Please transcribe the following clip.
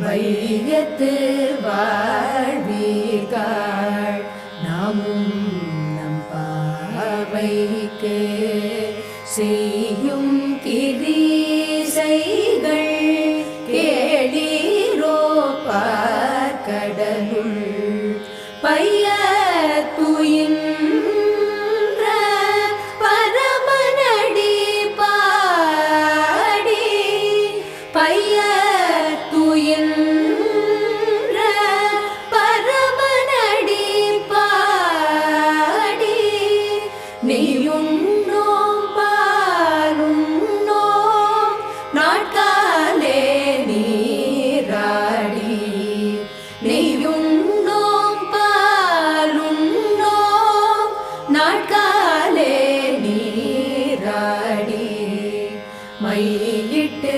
வையத்து வாழ்விகாள் நாமும் நம் பாவைக்கு செய்யும் நீயும் நோம் பாரும் நோம் நாட்காலே நீராடி. நீயும் நோம் பாலும் நோம் நாட்காலே நீராடி. மையிட்டு